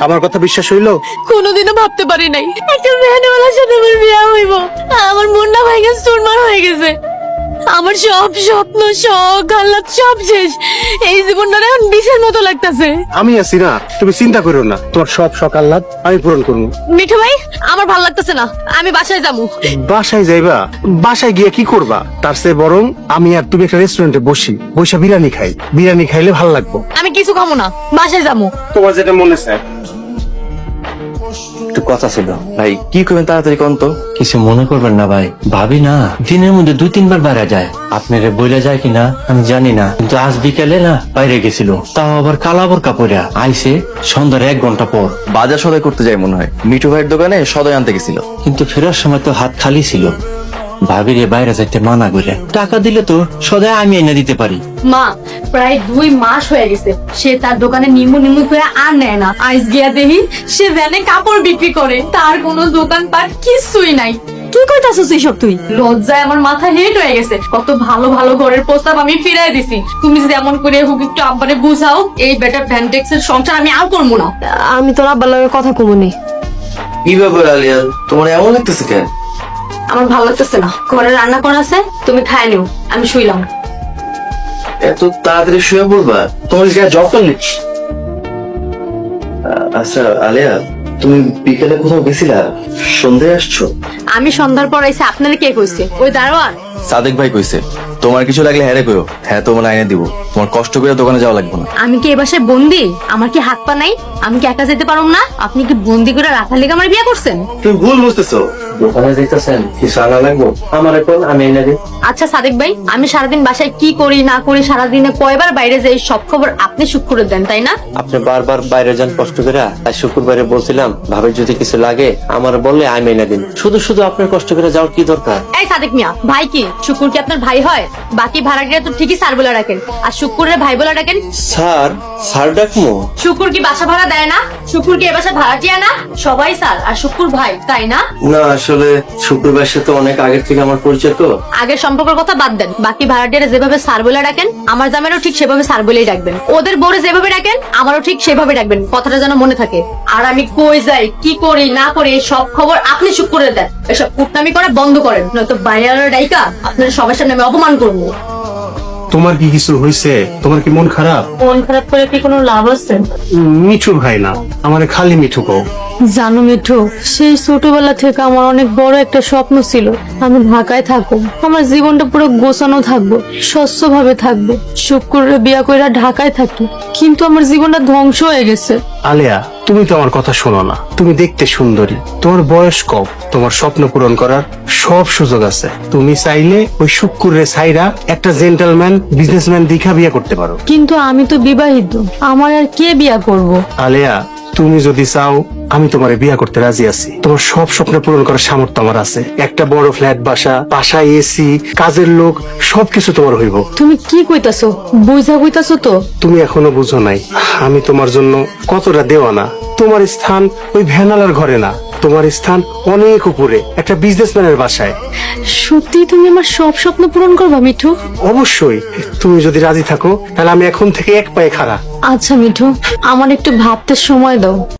আমার কথা বিশ্বাস হইল? কোনোদিনও ভাবতে পারি নাই। একটা ভ্যানওয়ালার সাথে আমার বিয়ে হইব। আমার মনটা হয়ে গেছে চুরমার হয়ে গেছে। আমার সব স্বপ্ন শখ আহ্লাদ সব শেষ। এই জীবনটা এখন বিষের মতো লাগতাছে। আমি আছি না তুমি চিন্তা করো না। তোমার সব সকাল লাভ আমি পূরণ করব। মিঠু ভাই আমার ভালো লাগতেছে না। আমি বাসায় যাব। বাসায় যাইবা? বাসায় গিয়ে কি করবা? তার চেয়ে বরং আমি আর তুমি একটা রেস্টুরেন্টে বসি। বসে বিরিয়ানি খাই। বিরিয়ানি খাইলে ভালো লাগবো। আমি কিছু খাব না। বাসায় যাব। তোমার যেটা মনে চায়। একটু কথা ছিল। ভাই কি করবেন তাড়াতাড়ি কোন তো? কিছু মনে করবেন না ভাই। ভাবি না দিনের মধ্যে দুই তিনবার বাইরে যায়। আপনারে বইলে যায় কিনা আমি জানি না। কিন্তু আজ বিকেলে না বাইরে গেছিল। তাও আবার কালাবর কাপড়া আইসে সন্ধ্যার এক ঘণ্টা পর। বাজার সদাই করতে যাই মনে হয়। মিঠু ভাইয়ের দোকানে সদাই আনতে গেছিল। কিন্তু ফেরার সময় তো হাত খালি ছিল। ভাবিরে বাইরে যাইতে মানা করে। টাকা দিলে তো সদাই আমি এনে দিতে পারি। মা প্রায় দুই মাস হয়ে গেছে। সে তার দোকানে নিম্ন নিম্ন করে আর নেয় না। আইস গিয়া দেখি সে ভ্যানে কাপড় বিক্রি করে। তার কোনো দোকান পাট কিছুই নাই। কি কইতাছিস এইসব তুই? লজ্জায় আমার মাথা হেট হয়ে গেছে। কত ভালো ভালো ঘরের প্রস্তাব আমি ফিরাই দিছি। তুমি যেমন করে হুক একটু আব্বারে বুঝাও এই বেটার ভ্যানটেক্স এর সংসার আমি আর করব না। আমি তোর আব্বার লগে কথা কমুনি কি ব্যাপার আলিয়া? তোমার এমন লাগতেছে কেন? আমার ভালো লাগতেছে না। ঘরে রান্না করা আছে তুমি খায় নিও। আমি শুইলাম। এত তাড়াতাড়ি শুয়ে পড়বা? তোমার গায়ে জব করলি আচ্ছা আলিয়া তুমি বিকেলে কোথাও গেছিলা? সন্ধ্যায় আসছো? আমি সন্ধ্যার পর এসে আপনারা কে কইছে? ওই দারোয়ান? সাদেক ভাই কইছে তোমার কিছু লাগলে হ্যাঁ কইও। হ্যাঁ তোমার আইনে দিব। তোমার কষ্ট করে দোকানে যাওয়া লাগবে না। আমি কি এ বাসায় বন্দি? আমার কি হাত পা নাই? আমি কি একা যেতে পারুম না? আপনি কি বন্দি করে রাখার লেগে আমার বিয়ে করছেন? তুমি ভুল বুঝতেছো। দোকানে যাইতেছেন? কিছু আনা লাগবো? আমার এখন আমি এনে দিই। আচ্ছা সাদেক ভাই আমি সারাদিন বাসায় কি করি না করি সারাদিনে কয়বার বাইরে যাই সব খবর আপনি শুক্র দেন তাই না? আপনি বারবার বাইরে যান কষ্ট করে তাই শুক্রবারে বলছিলাম ভাবে যদি কিছু লাগে আমার বললে আমি এনে দিন। শুধু শুধু আপনার কষ্ট করে যাওয়ার কি দরকার? এই সাদেক মিয়া ভাই কি? শুকুর কি আপনার ভাই হয়? বাকি ভাড়াটিয়া তো ঠিকই স্যার বলে রাখেন আর শুকুরের ভাই বলে রাখেন স্যার স্যার ডাকমো? শুকুর কি বাসা ভাড়া দেয় না? শুকুর কি এ বাসা ভাড়াটিয়া না? সবাই স্যার আর শুকুর ভাই তাই না? না আসলে শুক্রবার সাথে অনেক আগের থেকে আমার পরিচয় তো। আগের সম্পর্কের কথা বাদ দেন। বাকি ভাড়াটিয়ারা যেভাবে স্যার বলে ডাকেন আমার জামাইরও ঠিক সেভাবে স্যার বলেই ডাকবেন। ওদের বোরে যেভাবে ডাকেন আমারও ঠিক সেভাবে ডাকবেন। কথাটা যেন মনে থাকে। আর আমি কই যাই কি করি না করি সব খবর আপনি চুপ করে দেন। এসব কুটনামি করে বন্ধ করেন। নয়তো বাইরে ডাইকা আপনার সবার সামনে আমি অপমান করব। তোমার কি কিছু হয়েছে তোমার কি মন খারাপ? মন খারাপ করে কি কোনো লাভ আছে? মিঠু ভাই না আমার খালি মিঠু কও। জানো মিঠু সেই ছোটবেলা থেকে আমার অনেক বড় একটা স্বপ্ন ছিল। আমি ঢাকায় থাকব। আমার জীবনটা পুরো গোছানো থাকব স্বচ্ছ ভাবে থাকব। শুক্রের বিয়া কইরা ঢাকায় থাকি। কিন্তু আমার জীবনটা ধ্বংস হয়ে গেছে। আলেয়া তুমি তো আমার কথা শোনো না। তুমি দেখতে সুন্দরী। তোমার বয়স কম। তোমার স্বপ্ন পূরণ করার সব সুযোগ আছে। তুমি চাইলে ওই শুক্কুরে সাইরা একটা জেন্টালম্যান বিজনেসম্যান দীঘা বিয়ে করতে পারো। কিন্তু আমি তো বিবাহিত। আমার আর কে বিয়া করব। আলেয়া তুমি যদি চাও আমি তোমার বিয়ে করতে রাজি আছি। তোমার সব স্বপ্ন পূরণ করার সামর্থ্য আমার আছে। একটা বড় ফ্ল্যাট বাসা বাসায় এসি কাজের লোক সবকিছু তোমার হইব। তুমি কি কইতাছো? বুঝা কইতাছো তো? তুমি এখনও বুঝো নাই। আমি তোমার জন্য কতটা দেওয়া না তোমার স্থান ওই ভ্যানালার ঘরে না। তোমার স্থান অনেক উপরে একটা বিজনেসম্যানের বাসায়। সত্যি তুমি আমার সব স্বপ্ন পূরণ করবা মিঠু? অবশ্যই। তুমি যদি রাজি থাকো তাহলে আমি এখন থেকে এক পায়ে খাড়া। আচ্ছা মিঠু আমার একটু ভাবতে সময় দাও।